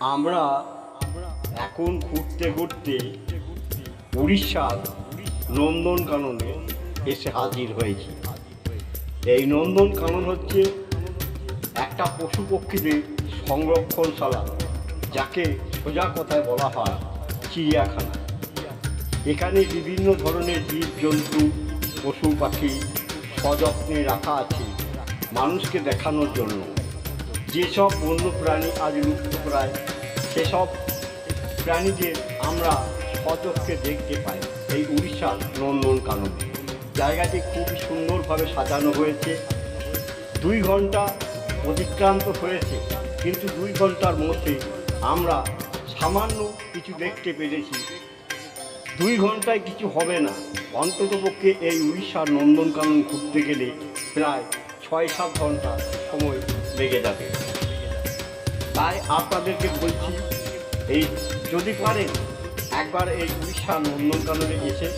আমরা এখন ঘুরতে ঘুরতে উড়িষ্যার নন্দনকাননে এসে হাজির হয়েছি। এই নন্দনকানন হচ্ছে একটা পশু পক্ষীদের সংরক্ষণশালা, যাকে সোজা কথায় বলা হয় চিড়িয়াখানা। এখানে বিভিন্ন ধরনের জীবজন্তু, পশু পাখি সযত্নে রাখা আছে মানুষকে দেখানোর জন্য। যেসব বন্য প্রাণী আজ লুপ্ত প্রায়, সেসব প্রাণীদের আমরা সচক্ষে দেখতে পাই। এই উড়িষ্যার নন্দনকানন জায়গাটি খুব সুন্দরভাবে সাজানো হয়েছে। দুই ঘণ্টা অতিক্রান্ত হয়েছে, কিন্তু দুই ঘণ্টার মধ্যে আমরা সামান্য কিছু দেখতে পেরেছি। দুই ঘন্টায় কিছু হবে না। অন্ততপক্ষে এই উড়িষ্যার নন্দনকানন ঘুরতে গেলে প্রায় ছয় সাত ঘণ্টা সময় লেগে যাবে। তাই আপনাদেরকে বলছি, এই যদি পারেন, একবার এই উড়িষ্যার নন্দনকাননে এসে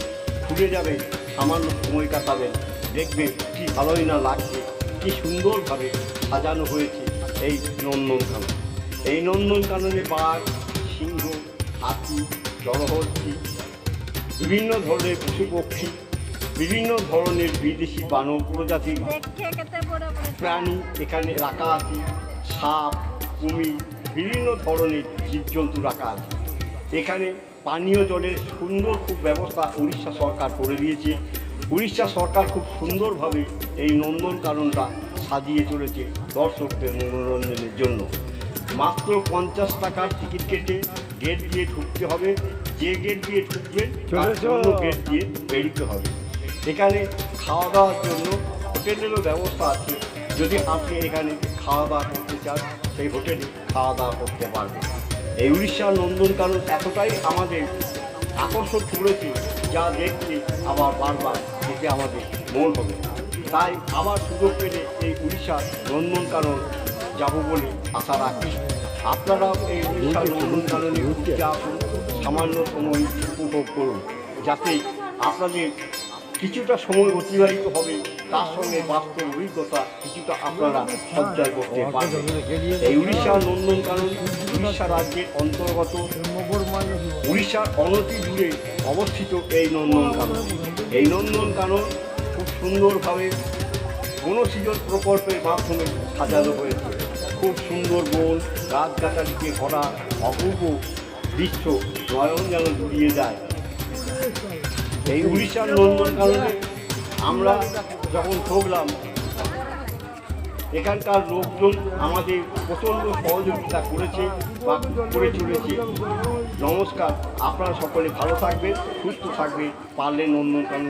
ঘুরে যাবেন, সামান্য সময় কাটাবেন, দেখবেন কি ভালোই না লাগছে, কি সুন্দরভাবে সাজানো হয়েছে এই নন্দনকানন। এই নন্দনকাননে বাঘ, সিংহ, হাতি জলহস্তি বিভিন্ন ধরনের পশু পক্ষী বিভিন্ন ধরনের বিদেশি বানর প্রজাতির বড় প্রাণী এখানে রাখা আছে। সাপ কুমির বিভিন্ন ধরনের জীবজন্তু রাখা আছে। এখানে পানীয় জলের সুন্দর খুব ব্যবস্থা উড়িষ্যা সরকার করে দিয়েছে। উড়িষ্যা সরকার খুব সুন্দরভাবে এই নন্দনকাননটা সাজিয়ে চলেছে দর্শকদের মনোরঞ্জনের জন্য। মাত্র পঞ্চাশ টাকার টিকিট কেটে গেট দিয়ে ঢুকতে হবে। যে গেট দিয়ে ঢুকবেন গেট দিয়ে বেরিতে হবে। এখানে খাওয়া দাওয়ার জন্য হোটেলেরও ব্যবস্থা আছে। যদি আপনি এখানে খাওয়া দাওয়া করতে চান, সেই হোটেলে খাওয়া দাওয়া করতে পারবেন। এই উড়িষ্যার নন্দনকানন এতটাই আমাদের আকর্ষণ করেছে, যা দেখতে আবার বারবার যেতে আমাদের মন হবে। তাই আবার সুযোগ পেলে এই উড়িষ্যার নন্দনকানন যাব বলে আশা রাখি আপনারাও এই উড়িষ্যার নন্দনকাননে ঘুরতে আসুন সামান্য সময় উপভোগ করুন, যাতে আপনাদের কিছুটা সময় অতিবাহিত হবে, তার সঙ্গে বাস্তব অভিজ্ঞতা কিছুটা আপনারা সঞ্চয় করতে পারবেন। এই উড়িষ্যার নন্দনকানন, উড়িষ্যা রাজ্যের অন্তর্গত উড়িষ্যার অনতি দূরে অবস্থিত এই নন্দনকানন। এই নন্দনকানন খুব সুন্দরভাবে বনসৃজন প্রকল্পের মাধ্যমে সাজানো হয়েছে। খুব সুন্দর বন, গাছগাছালিকে ভরা অপূর্ব দৃশ্য নয়ন যেন জুড়িয়ে যায়। এই উড়িষ্যার নন্দনকাননে আমরা যখন ঢুকলাম এখানকার লোকজন আমাদের প্রচণ্ড সহযোগিতা করেছে বা করে চলেছে। নমস্কার, আপনারা সকলে ভালো থাকবেন, সুস্থ থাকবেন, পারলে নন্দনকানন